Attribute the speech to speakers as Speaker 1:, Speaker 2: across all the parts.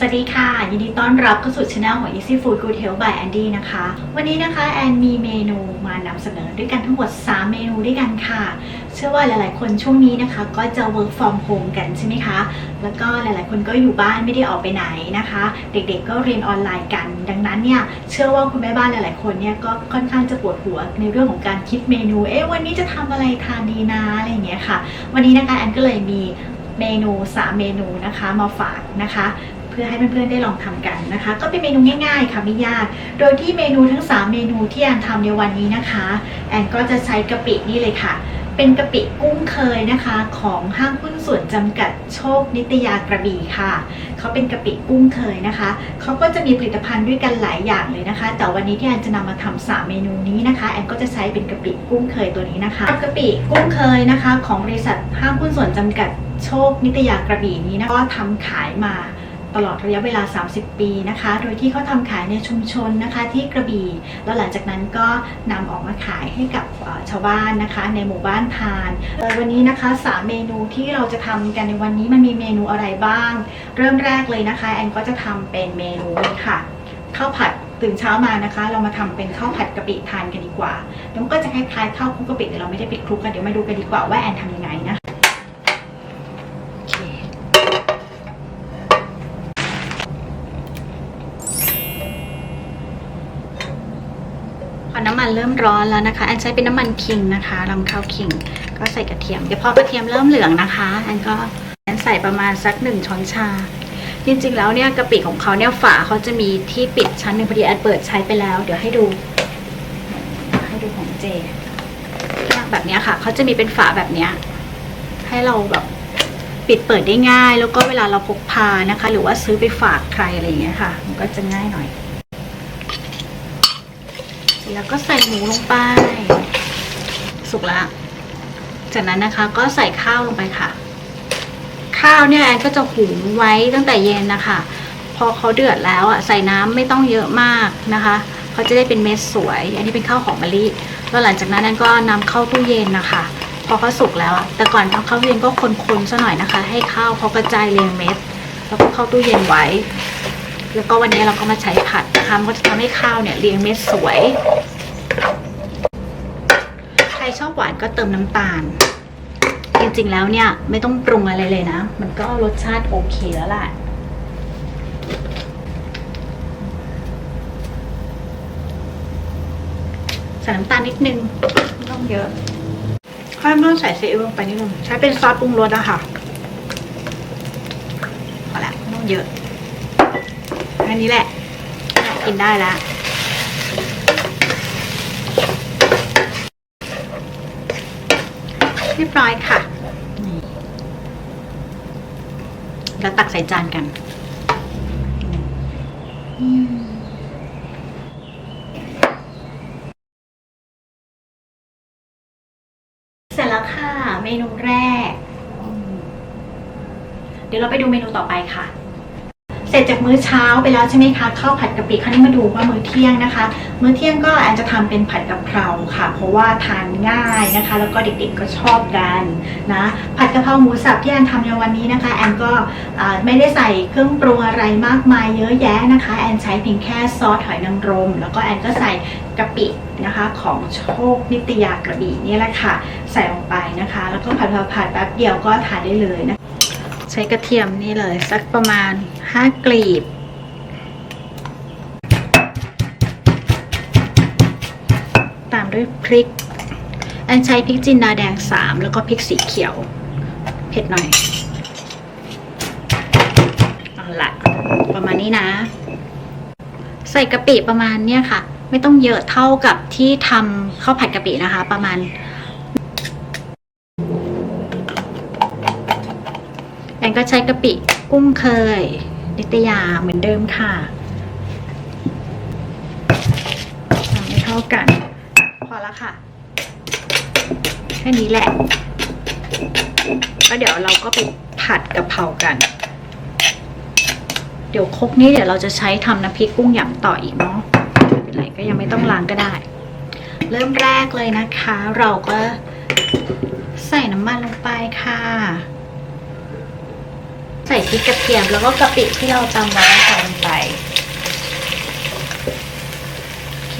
Speaker 1: สวัสดีค่ะ ยินดีต้อนรับเข้าสู่ช anel ของ Easy Food Good Health by Andy นะคะ วันนี้นะคะแอนมีเมนูมานำเสนอด้วยกันทั้งหมด 3 เมนูด้วยกันค่ะ เชื่อว่าหลายๆ คนช่วงนี้นะคะ ก็จะ work from home กันใช่ไหมคะ แล้วก็หลายๆ คนก็อยู่บ้านไม่ได้ออกไปไหนนะคะ เด็กๆก็เรียนออนไลน์กัน ดังนั้นเนี่ยเชื่อว่าคุณแม่บ้านหลายๆ คนเนี่ยก็ค่อนข้างจะปวดหัวในเรื่องของการคิดเมนู เอ๊ะวันนี้จะทำอะไรทานดีนะอะไรอย่างเงี้ยค่ะ วันนี้นะคะแอนก็เลยมีเมนู 3 เมนูนะคะมาฝากนะคะ พื่อให้เพื่อนๆได้ลองทำกันนะคะ ก็เป็นเมนูง่ายๆค่ะไม่ยาก โดยที่เมนูทั้ง 3 เมนูที่แอนทำในวันนี้นะคะ แอนก็จะใช้กะปินี่เลยค่ะ เป็นกะปิกุ้งเคยนะคะ ของห้างหุ้นส่วนจำกัดโชคนิตยากระบี่ค่ะเขาเป็นกะปิกุ้งเคยนะคะเขาก็จะมีผลิตภัณฑ์ด้วยกันหลายอย่างเลยนะคะ แต่วันนี้ที่แอนจะนำมาทำสามเมนูนี้นะคะแอนก็จะใช้เป็นกะปิกุ้งเคยตัวนี้นะคะกะปิกุ้งเคยนะคะ ของบริษัทห้างหุ้นส่วนจำกัดโชคนิตยากระบี่นี้นะก็ทำขายมา ตลอดระยะเวลา 30 ปีนะคะ โดยที่เขาทำขายในชุมชนนะคะที่กระบี่ แล้วหลังจากนั้นก็นำออกมาขายให้กับชาวบ้านนะคะ ในหมู่บ้านทาน วันนี้นะคะสาเมนูที่เราจะทำกันในวันนี้มันมีเมนูอะไรบ้าง เริ่มแรกเลยนะคะแอนก็จะทำเป็นเมนูนี้ค่ะข้าวผัดตื่นเช้ามานะคะ เรามาทำเป็นข้าวผัดกะปิทานกันดีกว่าแล้วก็จะคล้ายๆข้าวคลุกกะปิแต่เราไม่ได้ไปคลุกกันเดี๋ยวมาดูกันดีกว่าว่าแอนทำยังไงนะ มันเริ่มร้อนแล้วนะคะแอนใช้เป็นน้ำมันคิงนะคะลำข้าวคิง ก็ใส่กระเทียม เดี๋ยวพอกระเทียมเริ่มเหลืองนะคะแอนก็แอนใส่ประมาณสักหนึ่งช้อนชา จริงๆแล้วเนี่ยกะปิของเขาเนี่ยฝาเขาจะมีที่ปิดชั้นหนึ่งพอดีแอนเปิดใช้ไปแล้ว เดี๋ยวให้ดู ให้ดูของเจแบบนี้ค่ะเขาจะมีเป็นฝาแบบนี้ให้เราแบบปิดเปิดได้ง่าย แล้วก็เวลาเราพกพานะคะ หรือว่าซื้อไปฝากใครอะไรอย่างเงี้ยค่ะ มันก็จะง่ายหน่อย แล้วก็ใส่หมูลงไป สุกแล้ว จากนั้นนะคะก็ใส่ข้าวลงไปค่ะ ข้าวเนี่ยแอนก็จะหุงไว้ตั้งแต่เย็นนะคะ พอเขาเดือดแล้วอะใส่น้ำไม่ต้องเยอะมากนะคะเขาจะได้เป็นเม็ดสวย อันนี้เป็นข้าวหอมมะลิแล้วหลังจากนั้นแอนก็นำเข้าตู้เย็นนะคะ พอเขาสุกแล้วอะแต่ก่อนเอาเข้าตู้เย็นก็คนๆซะหน่อยนะคะ ให้ข้าวเขากระจายเรียงเม็ด แล้วก็เข้าตู้เย็นไว้ แล้วก็วันนี้เราก็มาใช้ผัดนะคะมันก็จะทำให้ข้าวเนี่ยเรียงเม็ดสวย ใครชอบหวานก็เติมน้ำตาล จริงๆแล้วเนี่ยไม่ต้องปรุงอะไรเลยนะ มันก็รสชาติโอเคแล้วแหละใส่น้ำตาลนิดนึงไม่ต้องเยอะค่อยต้องใส่ซีอิ๊วลงไปนิดนึงใช้เป็นซอสปรุงรสอะค่ะพอละไม่ต้องเยอะ แค่นี้แหละ กินได้แล้วเรียบร้อยค่ะนี่แล้วตักใส่จานกัน เสร็จแล้วค่ะ เมนูแรก เดี๋ยวเราไปดูเมนูต่อไปค่ะ เสร็จจากมื้อเช้าไปแล้วใช่ไหมคะข้าวผัดกะปิคราวนี้มาดูว่ามื้อเที่ยงนะคะ มื้อเที่ยงก็แอนจะทำเป็นผัดกะเพราค่ะ เพราะว่าทานง่ายนะคะ แล้วก็เด็กๆก็ชอบกันนะผัดกะเพราหมูสับที่แอนทำในวันนี้นะคะแอนก็ไม่ได้ใส่เครื่องปรุงอะไรมากมายเยอะแยะนะคะแอนใช้เพียงแค่ซอสหอยนางรม แล้วก็แอนก็ใส่กะปินะคะของโชคนิตยากระบี่นี่แหละค่ะ ใส่ลงไปนะคะ แล้วก็ผัดๆผัดแป๊บเดียวก็ทานได้เลยนะใช้กระเทียมนี่เลยสักประมาณ 5กลีบ ตามด้วยพริกแอนใช้พริกจินดาแดง3แล้วก็พริกสีเขียว เผ็ดหน่อยเอาละประมาณนี้นะ ใส่กะปิประมาณเนี้ยค่ะ ไม่ต้องเยอะเท่ากับที่ทำข้าวผัดกะปินะคะ ประมาณแอนก็ใช้กะปิกุ้งเคย นิตยาเหมือนเดิมค่ะทำให้เท่ากัน พอแล้วค่ะ แค่นี้แหละแล้วเดี๋ยวเราก็ไปผัดกะเพรากัน เดี๋ยวคกนี้เดี๋ยวเราจะใช้ทำน้ำพริกกุ้งหยำต่ออีกเนาะไม่เป็นไรก็ยังไม่ต้องล้างก็ได้ เริ่มแรกเลยนะคะ เราก็ใส่น้ำมันลงไปค่ะ ใส่พริกกระเทียมแล้วก็กะปิที่เราตำไว้ใส่ลงไปโอเค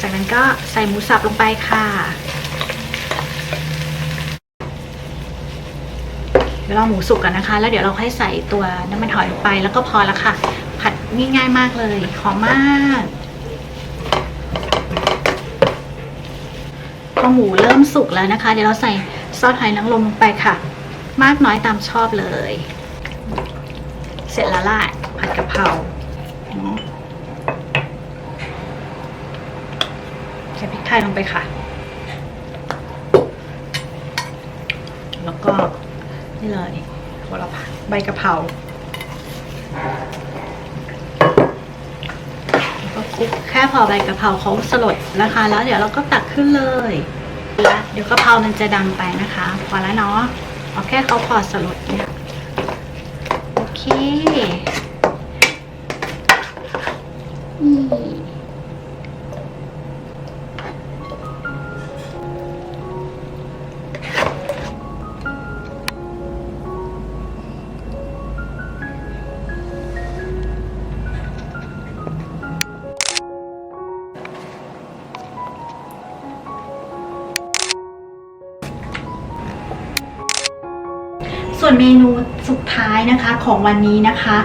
Speaker 1: จากนั้นก็ใส่หมูสับลงไปค่ะเดี๋ยวเราหมูสุกกันนะคะ แล้วเดี๋ยวเราค่อยใส่ตัวน้ำมันหอยลงไป แล้วก็พอล้วค่ะ ผัดง่ายๆมากเลยหอมมากพอหมูเริ่มสุกแล้วนะคะ เดี๋ยวเราใส่ซอสหอยนางรมลงไปค่ะ มากน้อยตามชอบเลย เสร็จแล้วล่ะผัดกะเพราเนาะใส่พริกไทยลงไปค่ะ แล้วก็นี่เลยโหระพาใบกะเพราแล้วก็คลุกแค่พอใบกะเพราเขาสลดนะคะ แล้วเดี๋ยวเราก็ตักขึ้นเลยและเดี๋ยวกะเพรามันจะดังไปนะคะ พอแล้วเนาะเอาแค่เขาพอสลดเนี่ยโอเค นี่ ส่วนเมนูสุดท้ายนะคะของวันนี้นะคะ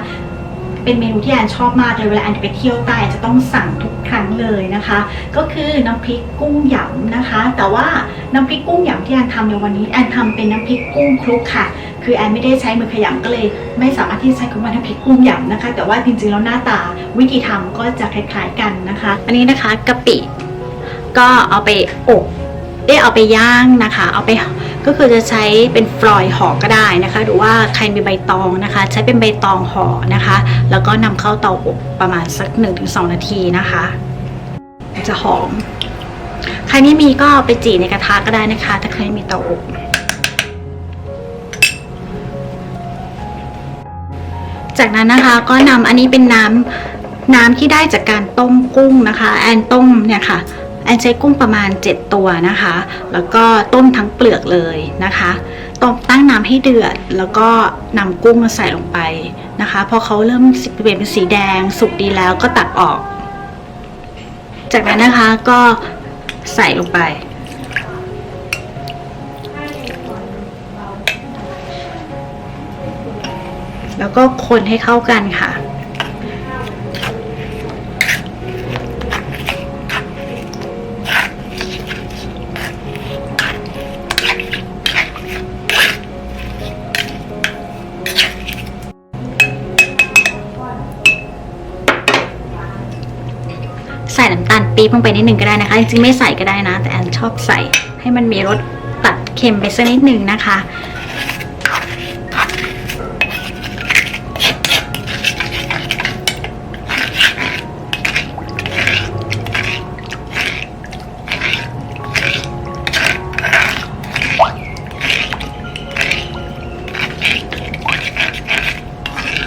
Speaker 1: เป็นเมนูที่แอนชอบมากเลยเวลาแอนไปเที่ยวใต้แอนจะต้องสั่งทุกครั้งเลยนะคะ ก็คือน้ำพริกกุ้งหยำนะคะ แต่ว่าน้ำพริกกุ้งหยำที่แอนทำในวันนี้แอนทำเป็นน้ำพริกกุ้งคลุกค่ะ คือแอนไม่ได้ใช้มือขยำก็เลยไม่สามารถที่จะใช้คำว่าน้ำพริกกุ้งหยำนะคะ แต่ว่าจริงๆแล้วหน้าตาวิธีทำก็จะคล้ายๆกันนะคะ อันนี้นะคะกะปิก็เอาไปอบ ได้เอาไปย่างนะคะ เอาไปก็คือจะใช้เป็นฟลอยห่อก็ได้นะคะ หรือว่าใครมีใบตองนะคะ ใช้เป็นใบตองห่อนะคะ แล้วก็นำเข้าเตาอบประมาณสัก 1-2 นาทีนะคะ จะหอม ใครไม่มีก็เอาไปจี่ในกระทะก็ได้นะคะ ถ้าใครไม่มีเตาอบจากนั้นนะคะก็นำอันนี้เป็นน้ำน้ำที่ได้จากการต้มกุ้งนะคะ แอนต้มเนี่ยค่ะ อนใช้กุ้งประมาณ 7 ตัวนะคะ แล้วก็ต้มทั้งเปลือกเลยนะคะต้มตั้งน้ำให้เดือด แล้วก็นำกุ้งมาใส่ลงไปนะคะพอเขาเริ่มเปลี่ยนเป็นสีแดง สุกดีแล้วก็ตักออก จากนั้นนะคะก็ใส่ลงไปแล้วก็คนให้เข้ากันค่ะ ใส่น้ำตาลปี๊บลงไปนิดหนึ่งก็ได้นะคะ จริงๆไม่ใส่ก็ได้นะ แต่แอนชอบใส่ให้มันมีรสตัดเค็มไปสักนิดหนึ่งนะคะ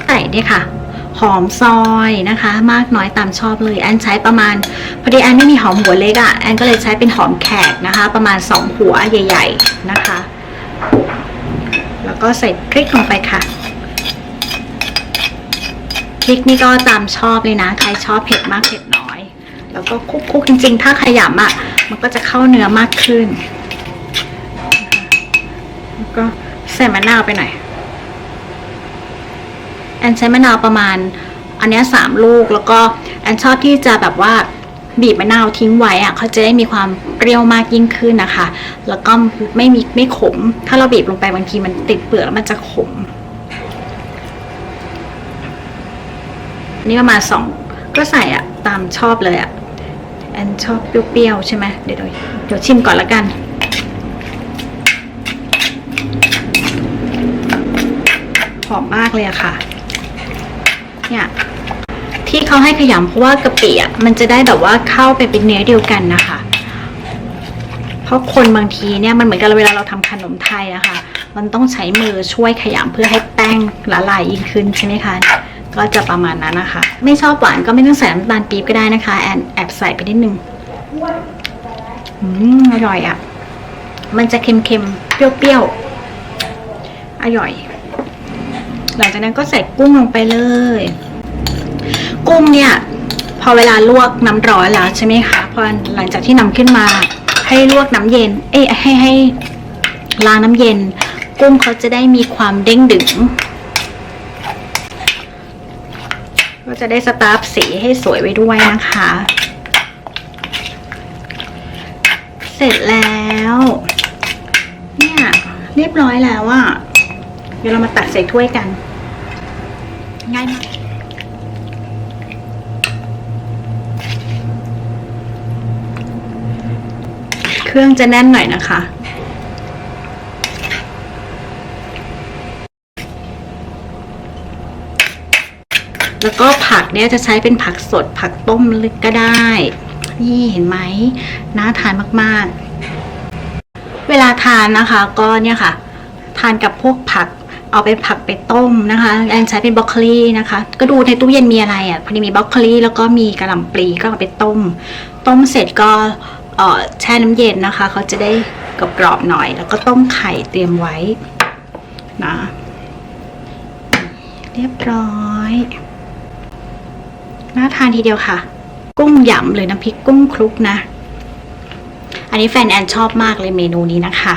Speaker 1: ใส่ด้วยค่ะ หอมซอยนะคะ มากน้อยตามชอบเลย แอนใช้ประมาณพอดีแอนไม่มีหอมหัวเล็กอะ่ะแอนก็เลยใช้เป็นหอมแขกนะคะ ประมาณ 2 หัวใหญ่ ๆนะคะ แล้วก็ใส่พริกลงไปค่ะพริกนี่ก็ตามชอบเลยนะ ใครชอบเผ็ดมากเผ็ดน้อย แล้วก็คุกๆจริง ๆ ถ้าขยำอะ่ะมันก็จะเข้าเนื้อมากขึ้น แล้วก็ใส่มะนาวไปหน่อย แอนใช้มะนาวประมาณ อันนี้สามลูกแล้วก็แอนชอบที่จะแบบว่าบีบมะนาวทิ้งไว้อะเขาจะได้มีความเปรี้ยวมากยิ่งขึ้นนะคะ แล้วก็ไม่มีไม่ขม ถ้าเราบีบลงไปบางทีมันติดเปลือกแล้วมันจะขม นี่ประมาณสองก็ใส่อะตามชอบเลยอะแอนชอบเปรี้ยวๆใช่ไหมเดี๋ยวเดี๋ยวเดี๋ยวชิมก่อนละกันหอมมากเลยอะค่ะ เนี่ยที่เขาให้ขยำเพราะว่ากะปิอะมันจะได้แบบว่าเข้าไปเป็นเนื้อเดียวกันนะคะ เพราะคนบางทีเนี่ยมันเหมือนกับเวลาเราทำขนมไทยอะค่ะ มันต้องใช้มือช่วยขยำเพื่อให้แป้งละลายยิ่งขึ้นใช่ไหมคะก็จะประมาณนั้นนะคะ ไม่ชอบหวานก็ไม่ต้องใส่น้ำตาลปี๊บก็ได้นะคะ แอนแอบใส่ไปนิดนึงอืมอร่อยอะ มันจะเค็มๆเปรี้ยวๆอร่อย หลังจากนั้นก็ใส่กุ้งลงไปเลย กุ้งเนี่ย พอเวลาลวกน้ำร้อนแล้วใช่ไหมคะพอหลังจากที่นำขึ้นมา ให้ลวกน้ำเย็น เอ้ยให้ให้ล้างน้ำเย็น กุ้งเขาจะได้มีความเด้งดึงก็จะได้สตาร์ฟสีให้สวยไว้ด้วยนะคะ เสร็จแล้ว เนี่ย เรียบร้อยแล้วอะ เดี๋ยวเรามาตักใส่ถ้วยกัน ง่ายมากเครื่องจะแน่นหน่อยนะคะแล้วก็ผักเนี่ยจะใช้เป็นผักสดผักต้มลึกก็ได้ นี่เห็นไหมน่าทานมากๆ เวลาทานนะคะก็เนี่ยค่ะ ทานกับพวกผัก เอาไปผักไปต้มนะคะแอนใช้เป็นบรอกโคลีนะคะ ก็ดูในตู้เย็นมีอะไรอะพอดีมีบรอกโคลีแล้วก็มีกระหล่ำปลีก็เอาไปต้ม ต้มเสร็จก็แช่น้ำเย็นนะคะเขาจะได้กรอบๆหน่อย แล้วก็ต้มไข่เตรียมไว้นะเรียบร้อยน่าทานทีเดียวค่ะ กุ้งหยำหรือน้ำพริกกุ้งคลุกนะ อันนี้แฟนแอนชอบมากเลยเมนูนี้นะคะ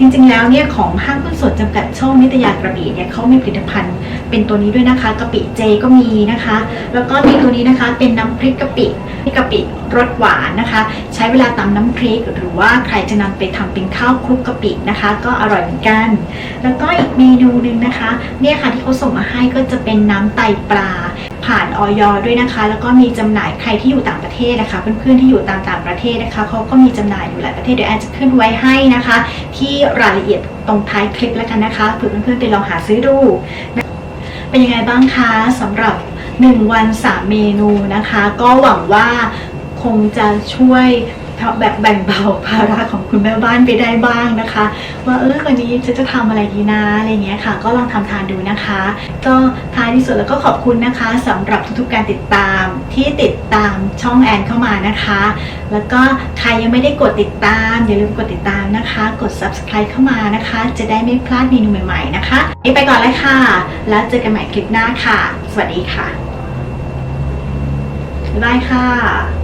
Speaker 1: จริงๆ แล้วเนี่ยของห้างหุ้นส่วนจำกัดโชคนิตยากระบี่เนี่ยเขามีผลิตภัณฑ์เป็นตัวนี้ด้วยนะคะกะปิเจก็มีนะคะ แล้วก็มีตัวนี้นะคะเป็นน้ำพริกกะปิกะปิรสหวานนะคะ ใช้เวลาตำน้ำพริก หรือว่าใครจะนำไปทำเป็นข้าวคลุกกะปินะคะ ก็อร่อยเหมือนกัน แล้วก็อีกเมนูหนึ่งนะคะ เนี่ยค่ะที่เขาส่งมาให้ก็จะเป็นน้ำไตปลา ผ่านออยด้วยนะคะ แล้วก็มีจำหน่ายใครที่อยู่ต่างประเทศนะคะ เพื่อนๆที่อยู่ตามต่างประเทศนะคะเขาก็มีจำหน่ายอยู่หลายประเทศเดี๋ยวแอนจะขึ้นไว้ให้นะคะ ที่รายละเอียดตรงท้ายคลิปแล้วกันนะคะเผื่อเพื่อนๆไปลองหาซื้อดู เป็นยังไงบ้างคะสำหรับ 1 วัน 3 เมนูนะคะ ก็หวังว่าคงจะช่วย แบบแบ่งเบาภาระของคุณแม่บ้านไปได้บ้างนะคะ ว่าเออวันนี้จะจะทำอะไรดีนะอะไรเงี้ยค่ะ ก็ลองทำทานดูนะคะ ก็ท้ายที่สุดแล้วก็ขอบคุณนะคะสำหรับทุกๆการติดตามที่ติดตามช่องแอนเข้ามานะคะ แล้วก็ใครยังไม่ได้กดติดตามอย่าลืมกดติดตามนะคะ กด subscribe เข้ามานะคะ จะได้ไม่พลาดเมนูใหม่ๆนะคะนี่ไปก่อนเลยค่ะ แล้วเจอกันใหม่คลิปหน้าค่ะ สวัสดีค่ะบ๊ายบายค่ะ